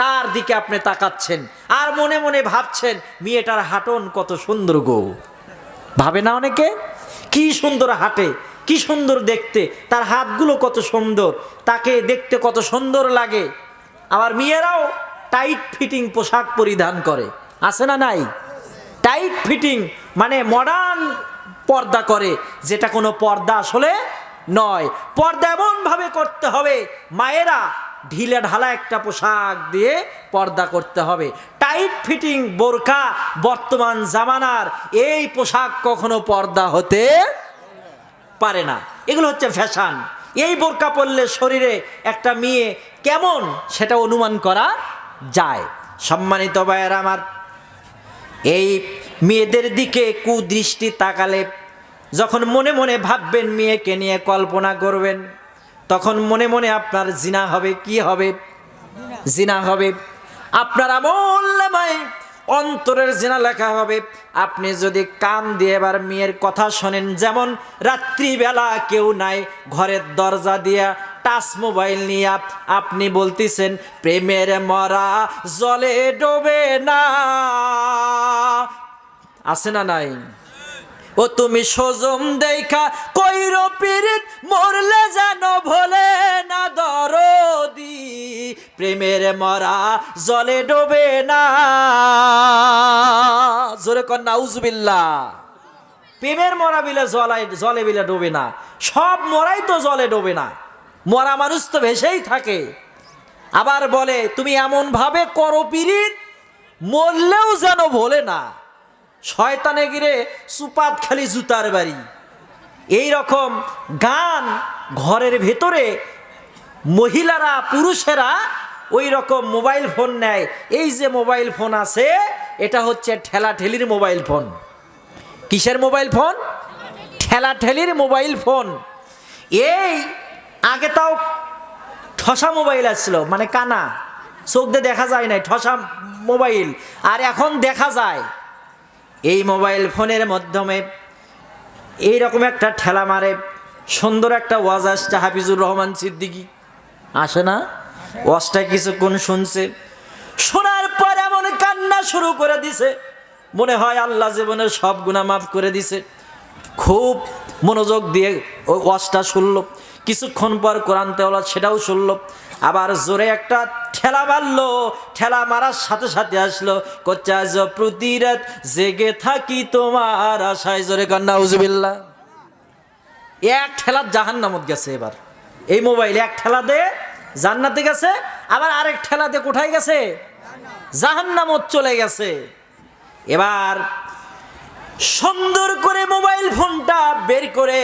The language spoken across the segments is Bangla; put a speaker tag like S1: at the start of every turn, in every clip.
S1: তার দিকে আপনি তাকাচ্ছেন আর মনে মনে ভাবছেন, মেয়েটার হাঁটন কত সুন্দর গো। ভাবে না অনেকে? কি সুন্দর হাঁটে, কি সুন্দর দেখতে, তার হাতগুলো কত সুন্দর, তাকে দেখতে কত সুন্দর লাগে। আবার মেয়েরাও টাইট ফিটিং পোশাক পরিধান করে, আছে না নাই? টাইট ফিটিং মানে মডার্ন পর্দা করে, যেটা কোনো পর্দা আসলে নয়। পর্দা এমনভাবে করতে হবে, মায়েরা ঢিলে ঢালা একটা পোশাক দিয়ে পর্দা করতে হবে। টাইট ফিটিং বোরকা বর্তমান জামানার এই পোশাক কখনো পর্দা হতে পারে না। এগুলো হচ্ছে ফ্যাশন। এই বোরকা পরলে শরীরে একটা মেয়ে কেমন সেটা অনুমান করা যায়। সম্মানিত ভাইয়ের আমার, এই মেয়েদের দিকে কুদৃষ্টি তাকালে যখন মনে মনে ভাববেন, মেয়েকে নিয়ে কল্পনা করবেন তখন মনে মনে আপনার জিনা হবে, কি হবে? জিনা হবে। আপনার আমল্যময় অন্তরের জিনা লেখা হবে। আপনি যদি কান দিয়ে এবার মেয়ের কথা শোনেন, যেমন রাত্রিবেলা কেউ নাই, ঘরের দরজা দিয়া টাচ মোবাইল নিয়ে আপনি বলতেছেন, প্রেমের মরা জলে ডোবে না। আছে না নাই? ও তুমি সজম দেখা কইর পিরিত মরলে যেন ভোলে না দরদি। প্রেমের মরা জলে ডোবে না। জোরে কর নাউজবিল্লা প্রেমের মরা বিলে জলায় জলে বিলে ডোবে না। সব মরাই তো জলে ডোবে না। মরা মানুষ তো ভেসেই থাকে। আবার বলে, তুমি এমন ভাবে করো পিরিত মরলেও যেন ভোলে না। শয়তানে গিরে সুপাত খালি জুতার বাড়ি। এই রকম গান ঘরের ভেতরে মহিলারা, পুরুষেরা ওই রকম মোবাইল ফোন নেয়। এই যে মোবাইল ফোন আছে, এটা হচ্ছে ঠেলা ঠেলির মোবাইল ফোন। কিসের মোবাইল ফোন? ঠেলা ঠেলির মোবাইল ফোন। এই, আগে তাও ঠসা মোবাইল আসছিল মানে কানা। চোখ দিয়ে দেখা যায় নাই, ঠসা মোবাইল। আর এখন দেখা যায়। এই মোবাইল ফোনের মাধ্যমে এইরকম একটা ঠেলা মারে, সুন্দর একটা ওয়াজ আসছে হাফিজুর রহমান সিদ্দিকী। আসে না? ওয়াজটা কিছুক্ষণ শুনছে। শোনার পর এমন কান্না শুরু করে দিছে। মনে হয় আল্লাহ জীবনের সব গুণা মাফ করে দিছে। খুব মনোযোগ দিয়ে ওয়াজটা শুনল। কিছুক্ষণ পর কোরআন তেওলা সেটাও শুনল। আবার জোরে একটা ঠেলা মারলো, ঠেলা মারার সাথে সাথে আসলো কচ্চা প্রতি রাত জেগে থাকি তোমার আশায়, জোরে কান্না উজবিল্লা এক ঠেলার জাহান নামত গেছে এবার। এই মোবাইল এক ঠেলা দে, জান্নাতে গেছে, আবার আরেক ঠেলা দে, কোথায় গেছে? জাহান নামত চলে গেছে। এবার সুন্দর করে মোবাইল ফোনটা বের করে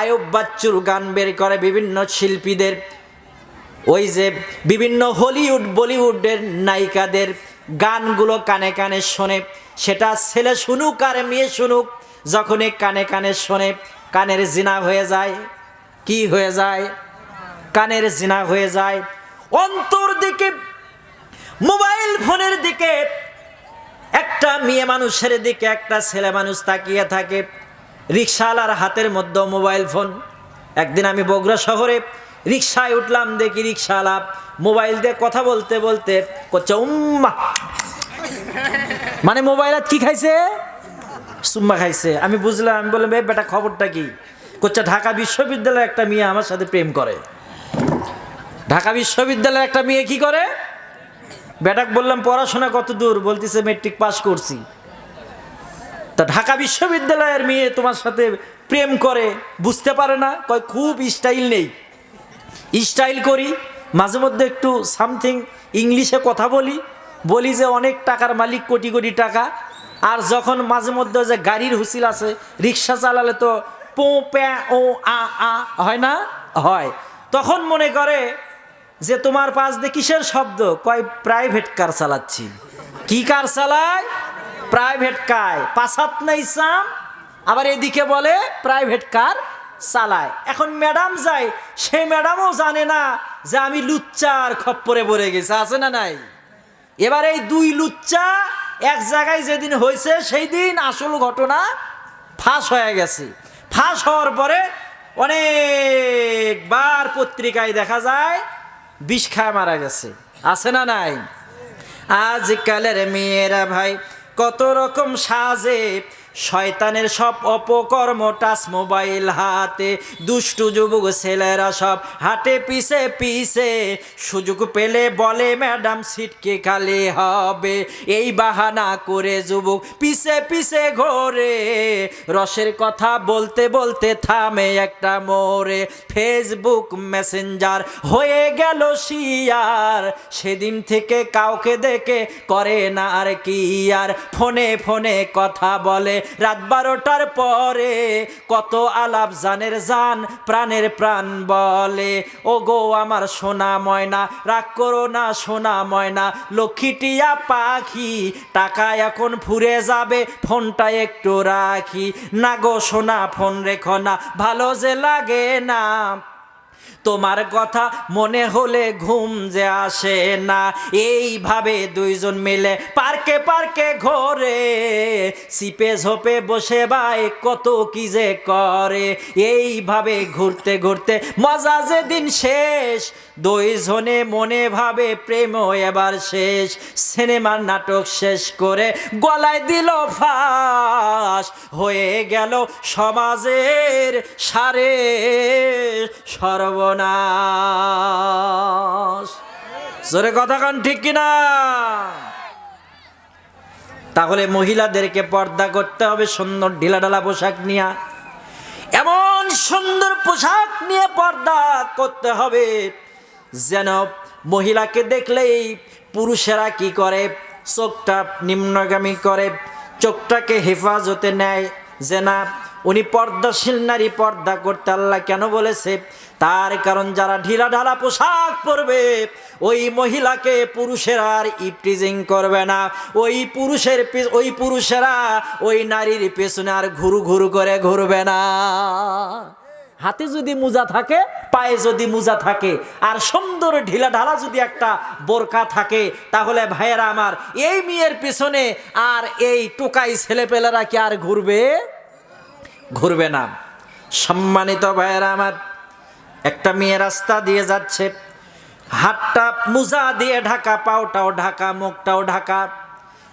S1: আয়ব বাচ্চুর গান বের করে বিভিন্ন শিল্পীদের ওই যে বিভিন্ন হলিউড, বলিউডের নায়িকাদের গানগুলো কানে কানে শোনে। সেটা ছেলে শুনুক আর মেয়ে শুনুক, যখনই কানে কানে শোনে, কানের জিনা হয়ে যায়। কি হয়ে যায়? কানের জিনা হয়ে যায়। অন্তর দিকে, মোবাইল ফোনের দিকে, একটা মেয়ে মানুষের দিকে, একটা ছেলে মানুষ তাকিয়ে থাকে। রিক্সাওয়ালার হাতের মধ্যে মোবাইল ফোন। একদিন আমি বগুড়া শহরে রিক্সায় উঠলাম, দেখি রিক্সাওয়ালা মোবাইল দিয়ে কথা বলতে বলতে করছে উম্মা! মানে মোবাইলত কি খাইছে? সুম্মা খাইছে। আমি বুঝলাম, আমি বললাম, এ বেটা, খবরটা কি? করছে ঢাকা বিশ্ববিদ্যালয়ে একটা মেয়ে আমার সাথে প্রেম করে। ঢাকা বিশ্ববিদ্যালয়ে একটা মেয়ে কি করে? বেটাক বললাম, পড়াশোনা কত দূর? বলতেছে, মেট্রিক পাস করছি। তা ঢাকা বিশ্ববিদ্যালয়ের মেয়ে তোমার সাথে প্রেম করে? বুঝতে পারে না। কয়, খুব স্টাইল নেই। স্টাইল করি, মাঝে মধ্যে একটু সামথিং ইংলিশে কথা বলি বলি যে অনেক টাকার মালিক, কোটি কোটি টাকা। আর যখন মাঝে মধ্যে যে গাড়ির হুসিল আছে, রিক্সা চালালে তো পো, প্যা, ও, আ আ, হয় না? হয়। তখন মনে করে যে তোমার পাশ দিয়ে কিসের শব্দ? কয় প্রাইভেট কার চালাচ্ছি। কি কার চালায়? প্রাইভেট কায় পাসাত নাই সাম আবার এদিকে বলে প্রাইভেট কার চালায়। এখন ম্যাডাম যায় সেই ম্যাডামও জানে না যে আমি লুচ্চার খপ্পরে পড়ে গেছে, আছে না নাই? এবার এই দুই লুচ্চা এক জায়গায় যেদিন হয়েছে, সেই দিন আসল ঘটনা ফাঁস হয়ে গেছে। ফাঁস হওয়ার পরে অনেকবার পত্রিকায় দেখা যায়, বিষ খায় মারা গেছে। আছে না নাই? আজকালের মেয়েরা ভাই, কত রকম সাজে শয়তানের সব অপকর্ম টাচ মোবাইল হাতে। দুষ্টু যুবক ছেলেরা সব হাটে পিছে পিছে। সুযোগ পেলে বলে, ম্যাডাম সিটকে খালি হবে। এই বাহানা করে যুবক পিছে পিছে ঘোরে। রসের কথা বলতে বলতে থামে একটা মোড়ে। ফেসবুক মেসেঞ্জার হয়ে গেল শিয়ার। সেদিন থেকে কাউকে দেখে করে না আর কি আর। ফোনে ফোনে কথা বলে রাত বারোটার পরে কত আলাপ জানের জান, প্রাণের প্রাণ বলে। ও গো আমার সোনা ময়না, রাগ করো না সোনা ময়না, লক্ষ্মীটিয়া পাখি, টাকা এখন ফুরে যাবে, ফোনটা একটু রাখি। না গো সোনা, ফোন রেখো না, ভালো যে লাগে না। তোমার কথা মনে হলে ঘুম যে আসে না। এইভাবে দুইজন মিলে পার্কে পার্কে ঘোরে। সিপে ঝোপে বসে ভাই কত কি যে করে। এইভাবে ঘুরতে ঘুরতে মজা যেদিন শেষ। দুইজনে মনে ভাবে প্রেম এবার শেষ। সিনেমার নাটক শেষ করে গলায় দিল ফাঁস। হয়ে গেল সমাজের সারে সর্বনাশ। জোরে কথা কান, ঠিক কিনা? তাহলে মহিলাদেরকে পর্দা করতে হবে, সুন্দর ঢিলাঢালা পোশাক নিয়ে। এমন সুন্দর পোশাক নিয়ে পর্দা করতে হবে, যেন মহিলাকে দেখলেই পুরুষেরা কি করে? চোখটা নিম্নগামী করে, চোখটাকে হেফাজতে নেয়, যে না উনি পর্দাশীল নারী, পর্দা করতে আল্লাহ কেন বলেছে? তার কারণ যারা ঢিলা ঢালা পোশাক পরবে, ওই মহিলাকে পুরুষেরা আর ইপটিজিং করবে না। ওই পুরুষের ওই পুরুষেরা ওই নারীর পেছনে আর ঘুরু ঘুরু করে ঘুরবে না। হাতে যদি মোজা থাকে, পায়ে যদি মোজা থাকে, আর সুন্দর ঢিলা ঢালা যদি একটা বোরকা থাকে, তাহলে ভাইয়েরা আমার, এই মেয়ের পেছনে আর এই টোকাই ছেলেপেলেরা কি আর ঘুরবে? ঘুরবে না। সম্মানিত ভাইয়েরা আমার, একটা মেয়ে রাস্তা দিয়ে যাচ্ছে। হাতটা মোজা দিয়ে ঢাকা, পাওটাও ঢাকা, মুখটাও ঢাকা।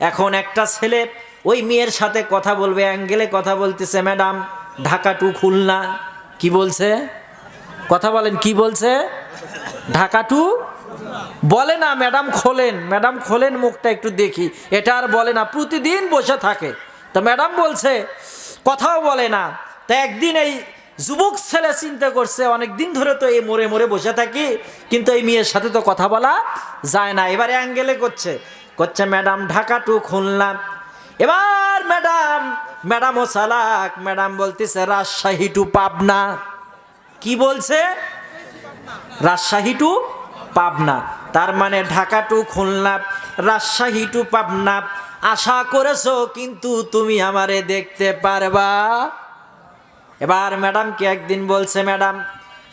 S1: এখন একটা ছেলে ওই মেয়ের সাথে কথা বলবে, অ্যাঙ্গেলে কথা বলতেছে, ম্যাডাম ঢাকা টু খুলনা। কি বলছে? কথা বলেন, কি বলছে? ঢাকা টু বলে না, ম্যাডাম, খোলেন। ম্যাডাম, খোলেন, মুখটা একটু দেখি। এটা আর বলে না, প্রতিদিন বসে থাকে। তো ম্যাডাম বলছে কথাও বলে না। তা একদিন এই যুবক ছেলে চিন্তা করছে অনেক দিন ধরে তো এই মোড়ে মোড়ে বসে থাকি, কিন্তু এই মেয়ের সাথে তো কথা বলা যায় না। এবারে অ্যাঙ্গেলে করছে। করছে, ম্যাডাম ঢাকা টু খুলনা। এবার ম্যাডাম ম্যাডাম ও সালাক, ম্যাডাম বলতেছে, রাজশাহী টু পাবনা। কি বলছে? রাজশাহী টু পাবনা। তার মানে ঢাকা টু খুলনা, রাজশাহী টু পাবনা। আশা করেছ, কিন্তু তুমি আমারে দেখতে পারবা। এবার ম্যাডামকে একদিন বলছে, ম্যাডাম,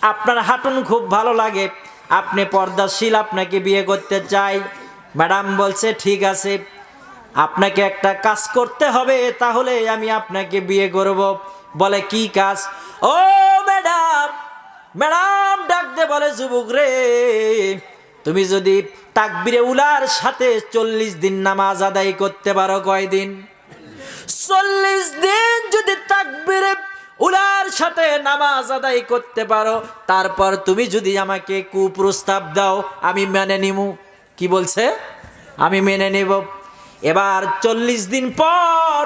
S1: আপনার হাঁটুন খুব ভালো লাগে। আপনি পর্দাশীল, আপনাকে বিয়ে করতে চাই। ম্যাডাম বলছে, ঠিক আছে, আপনাকে একটা কাজ করতে হবে, তাহলে আমি আপনাকে বিয়ে করব। বলে, কি কাজ? ও ম্যাডাম ম্যাডাম ডাক দে বলে, যুবক রে, তুমি যদি তাকবিরে উলার সাথে চল্লিশ দিন নামাজ আদায় করতে পারো কয়দিন? চল্লিশ দিন যদি তাকবিরে উলার সাথে নামাজ আদায় করতে পারো, তারপর তুমি যদি আমাকে কুপ্রস্তাব দাও, আমি মেনে নিমু। কি বলছে? আমি মেনে নেব। এবার চল্লিশ দিন পর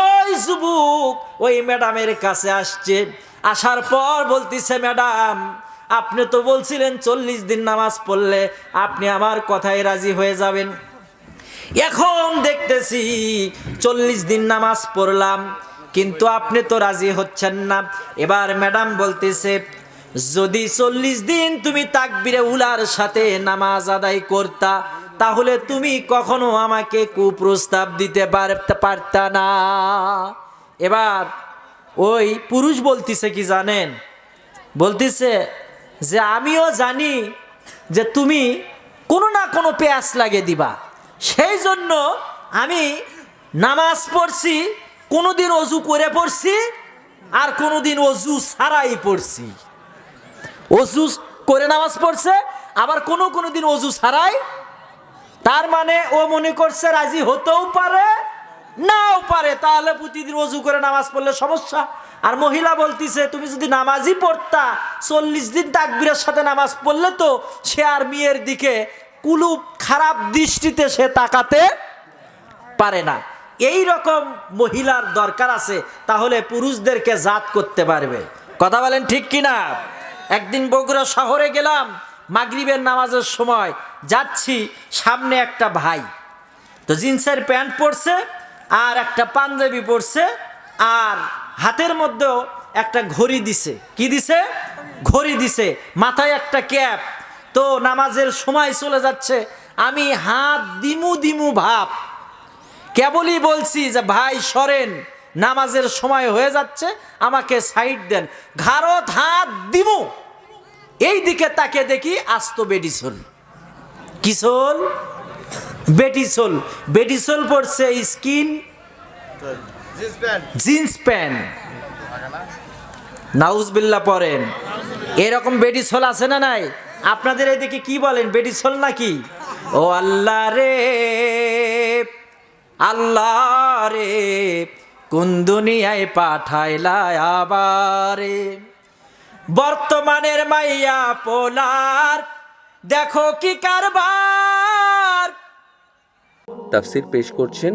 S1: ওই যুবক ওই ম্যাডামের কাছে আসছে। আসার পর বলতেছে, ম্যাডাম আপনি তো বলছিলেন চল্লিশ দিন নামাজ পড়লে আপনি আমার কথায় রাজি হয়ে যাবেন। এখন দেখতেছি চল্লিশ দিন নামাজ পড়লাম, কিন্তু আপনি তো রাজি হচ্ছেন না। এবার ম্যাডাম বলতেছে, যদি চল্লিশ দিন তুমি তাকবিরে উলার সাথে নামাজ আদায় করতা, তাহলে তুমি কখনো আমাকে কুপ্রস্তাব দিতে পারতে, পারতা না। এবার ওই পুরুষ বলতিছে কি জানেন? বলতিছে যে আমিও জানি যে তুমি কোনো না কোনো পেঁয়াজ লাগে দিবা। সেই জন্য আমি নামাজ পড়ছি কোনো দিন অজু করে পড়ছি আর কোনো দিন অজু ছাড়াই পড়ছি। অজু করে নামাজ পড়ছে, আবার কোনো কোনো দিন অজু ছাড়াই। তার মানে ও মনে করছে রাজি হতেও পারে, নাও পারে। তাহলে প্রতিদিন অজু করে নামাজ পড়লে সমস্যা। আর মহিলা বলতিছে, তুমি যদি নামাজই পড়তা, চল্লিশ দিন তাকবীরের সাথে নামাজ পড়লে তো সে আর মেয়ের দিকে কুলুপ, খারাপ দৃষ্টিতে সে তাকাতে পারে না। এই রকম মহিলার দরকার আছে, তাহলে পুরুষদেরকে জাত করতে পারবে। কথা বলেন ঠিক কিনা? একদিন বগুড়া শহরে গেলাম, মাগরিবের নামাজের সময় যাচ্ছি, সামনে একটা ভাই। তো জিন্সের প্যান্ট পরছে, আর একটা পাঞ্জাবি পরছে, আর হাতের মধ্যেও একটা ঘড়ি দিছে। কি দিছে? ঘড়ি দিছে। মাথায় একটা ক্যাপ। তো নামাজের সময় চলে যাচ্ছে। আমি হাত দিমু দিমু ভাব। কেবলই বলছি যে, ভাই, সরেন। নামাজের সময় হয়ে যাচ্ছে। আমাকে সাইড দেন। ঘাড়ত হাত দিমু। এই দিকে তাকে দেখি আস্ত বেডিসল। কিসল বেটিসল বেটিসল পড়ছে স্কিন জিন্স প্যান্ট। নাউজবিল্লা পরেন এরকম বেডিসল আছে না নাই? আপনাদের এদিকে কি বলেন? বেডিসল নাকি? ও আল্লাহ রে আল্লাহ রে কোন দুনিয়ায় পাঠাইলা আবারে? বর্তমানের মাইয়া পোলার দেখো কি কারবার।
S2: তাফসির পেশ করছেন